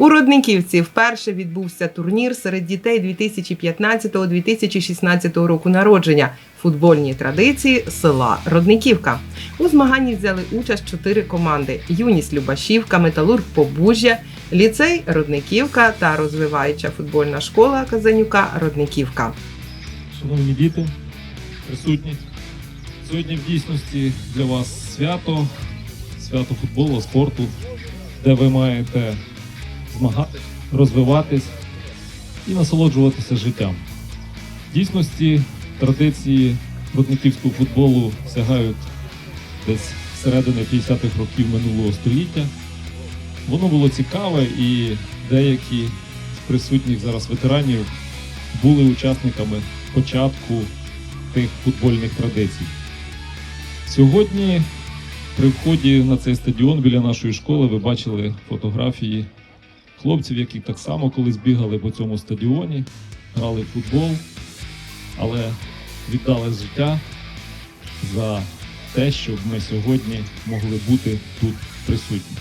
У Родниківці вперше відбувся турнір серед дітей 2015-2016 року народження. Футбольні традиції села Родниківка. У змаганні взяли участь чотири команди: Юність Любашівка, Металург Побужжя, ліцей Родниківка та розвиваюча футбольна школа Казанюка Родниківка. Шановні діти, присутні. Сьогодні в дійсності для вас свято, свято футболу, спорту, де ви маєте змагатись, розвиватись і насолоджуватися життям. В дійсності традиції рудниківського футболу сягають десь середини 50-х років минулого століття. Воно було цікаве і деякі з присутніх зараз ветеранів були учасниками початку тих футбольних традицій. Сьогодні при вході на цей стадіон біля нашої школи ви бачили фотографії хлопців, які так само колись бігали по цьому стадіоні, грали в футбол, але віддали життя за те, щоб ми сьогодні могли бути тут присутні.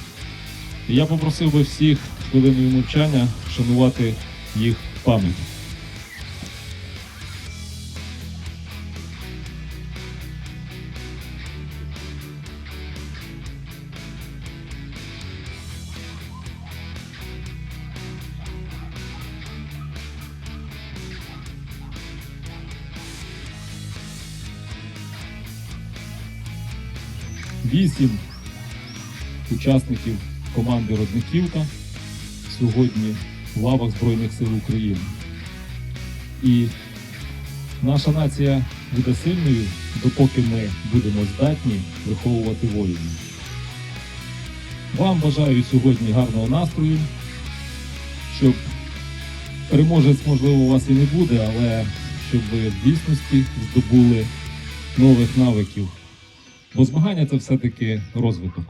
І я попросив би всіх хвилиною мовчання шанувати їх пам'ять. Вісім учасників команди Родниківка сьогодні в лавах Збройних сил України. І наша нація буде сильною, допоки ми будемо здатні виховувати воїнів. Вам бажаю сьогодні гарного настрою, щоб переможець, можливо, у вас і не буде, але щоб ви в дійсності здобули нових навиків. Бо змагання це все-таки розвиток.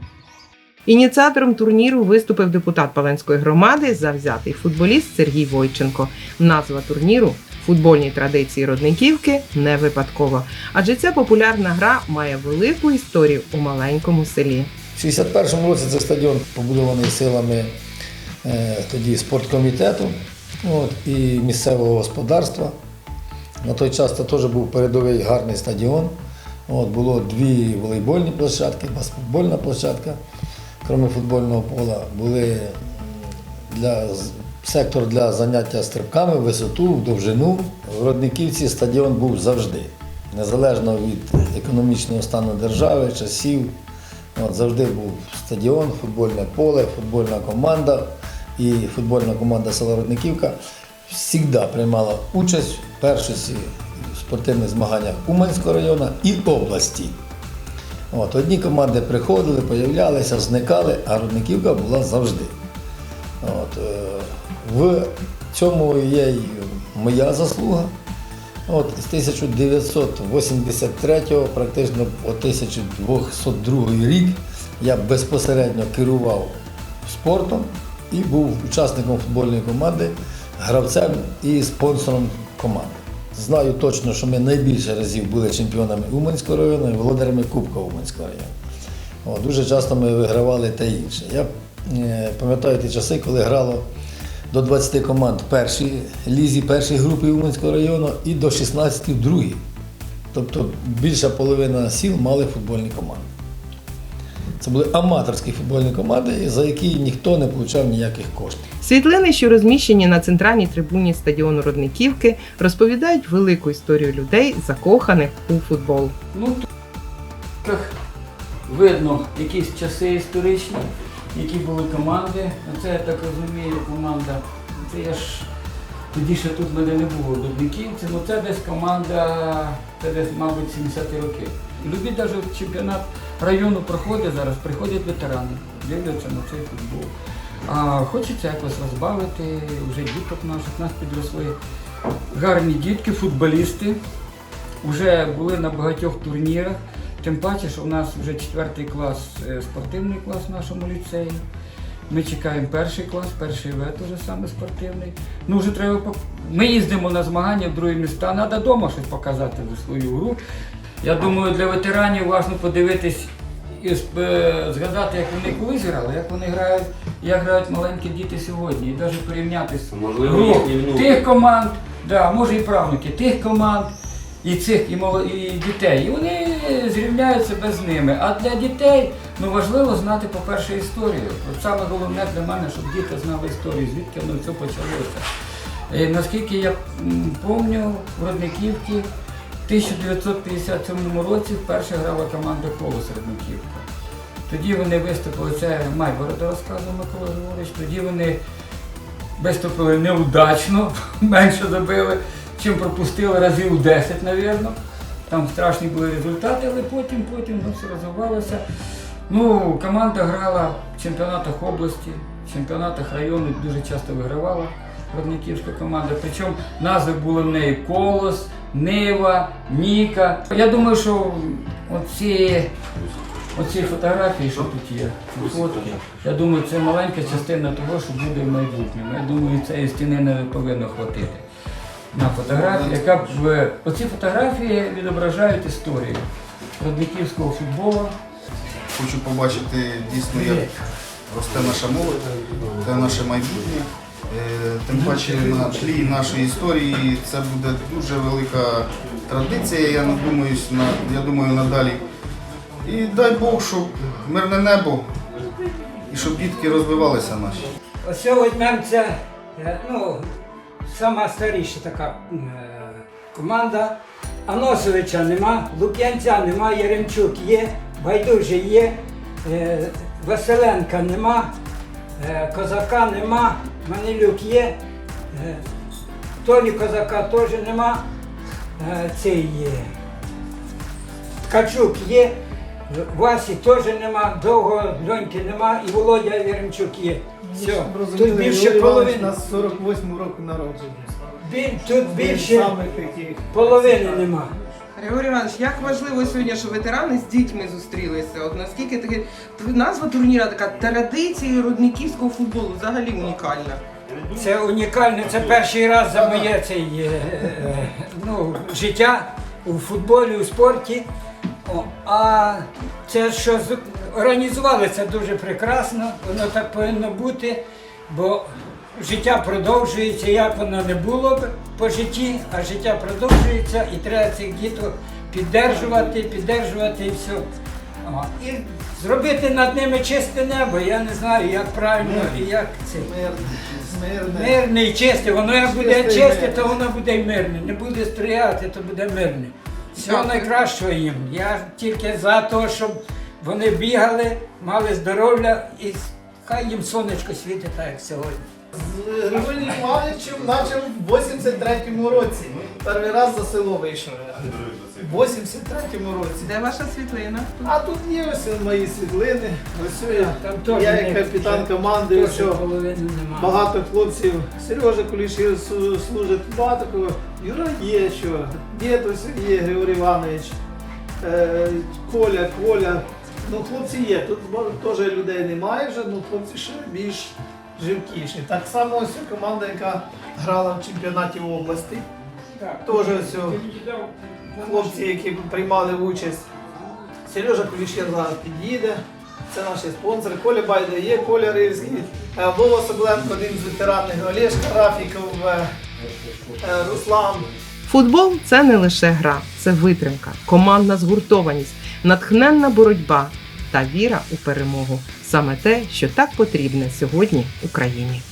Ініціатором турніру виступив депутат Паленської громади, завзятий футболіст Сергій Войченко. Назва турніру футбольні традиції родниківки не випадково, адже ця популярна гра має велику історію у маленькому селі. У 61-му році цей стадіон побудований силами е, тоді спорткомітету от, і місцевого господарства. На той час це теж був передовий гарний стадіон. От, було дві волейбольні площадки, баскетбольна площадка, крім футбольного пола, були для, сектор для заняття стрибками, висоту, довжину. В Родниківці стадіон був завжди, незалежно від економічного стану держави, часів. От, завжди був стадіон, футбольне поле, футбольна команда і футбольна команда села Родниківка завжди приймала участь в першості спортивних змаганнях Уманського району і області. От, одні команди приходили, появлялися, зникали, а Рудниківка була завжди. От, е, в цьому є й моя заслуга. От, з 1983 практично по 1202 рік я безпосередньо керував спортом і був учасником футбольної команди, гравцем і спонсором команди. Знаю точно, що ми найбільше разів були чемпіонами Уманського району і володарями Кубка Уманського району. От, дуже часто ми вигравали те інше. Я е, пам'ятаю ті часи, коли грало до 20 команд першій лізі, першій групі Уманського району і до 16 в другій. Тобто більша половина сіл мали футбольні команди. Це були аматорські футбольні команди, за які ніхто не отримав ніяких коштів. Світлини, що розміщені на центральній трибуні стадіону Родниківки, розповідають велику історію людей, закоханих у футбол. Ну, тут видно якісь часи історичні, які були команди. Це я так розумію, команда. Це я ж тоді ще тут мене не було дубниківці, ну це десь команда, це десь, мабуть, 70-ті роки. Любі навіть чемпіонат району проходить зараз, приходять ветерани, дивляться на цей футбол. А хочеться якось розбавити вже діток наших, нас підросли гарні дітки, футболісти вже були на багатьох турнірах. Тим паче, що в нас вже четвертий клас, е, спортивний клас в нашому ліцеї. Ми чекаємо перший клас, перший В теж саме спортивний. Ну вже треба Ми їздимо на змагання в другі міста, треба вдома щось показати за свою гру. Я думаю, для ветеранів важливо подивитись і е, згадати, як вони колись грали, як вони грають, як грають маленькі діти сьогодні. І навіть порівняти з Можливо, тих команд, да, може і правнуки, тих команд і цих і, моло- і дітей. І вони зрівняють себе з ними. А для дітей ну, важливо знати, по-перше, історію. От саме головне для мене, щоб діти знали історію, звідки воно все почалося. І, наскільки я пам'ятаю, в Родниківці 1957 році вперше грала команда Колос Родниківка. Тоді вони виступили, це Майборода розказував Микола Григорович, тоді вони виступили неудачно, менше забили, чим пропустили разів 10, мабуть. Там страшні були результати, але потім, потім ну, все розвивалося. Ну, команда грала в чемпіонатах області, в чемпіонатах району дуже часто вигравала родниківська команда. Причому назви були в неї Колос, Нива, Ніка. Я думаю, що оці, оці фотографії, що тут є, фотки, я думаю, це маленька частина того, що буде в майбутньому. Я думаю, цієї стіни не повинно хватити на фотографію, яка б оці фотографії відображають історію родниківського футболу. Хочу побачити дійсно, як росте наша молодь, це наше майбутнє. Е, Тим паче на тлі нашої історії це буде дуже велика традиція, я не думаю, на, я думаю, надалі. І дай Бог, щоб мирне небо і щоб дітки розвивалися наші. Ось візьмемо це, е, ну, сама старіша така е, команда. Аносовича нема, Лук'янця нема, Яремчук є, Байдужий є, Василенка нема, Козака нема, Манилюк є, е, Толі Козака теж нема, е, цей є. Ткачук є, Васі теж нема, довго Льоньки нема і Володя Яремчук є. Все. Тут більше половини. на 48 року народження. Тут більше половини нема. Григорій Іванович, як важливо сьогодні, що ветерани з дітьми зустрілися? От наскільки таке назва турніра така традиція родниківського футболу взагалі унікальна. Це унікально, це перший раз за моє цей, е, е, ну, життя у футболі, у спорті. О, а це що з- організували це дуже прекрасно, воно так повинно бути, бо життя продовжується, як воно не було б по житті, а життя продовжується і треба цих діток піддержувати, піддержувати і все. І зробити над ними чисте небо, я не знаю, як правильно і як це. Мирне. Мирне. І чисте, воно як буде Чисте чисте, то воно буде й мирне. Не буде стріляти, то буде мирне. Всього найкращого їм. Я тільки за те, щоб вони бігали, мали здоров'я і хай їм сонечко світить, так як сьогодні. З Григорій Івановичем почав в 83-му році. Перший раз за село вийшов. В 83-му році. Де ваша світлина? А тут є ось мої світлини. Ось я, Там я як капітан команди, ось багато хлопців. Сережа Кулішів служить багато кого. Юра є що. Дід ось є Григорій Іванович. Е, Коля, Коля. Ну, хлопці є. Тут теж людей немає вже, ну хлопці ще більш живкіші. Так само ось команда, яка грала в чемпіонаті області. Так. Теж ось хлопці, які приймали участь. Сережа Кулішєв зараз під'їде. Це наші спонсори. Коля Байда є, Коля Рильський, е, Вова Соболенко, один з ветеранів, Олешка Рафіков, е, е, Руслан. Футбол це не лише гра, це витримка, командна згуртованість, натхненна боротьба та віра у перемогу. Саме те, що так потрібне сьогодні Україні.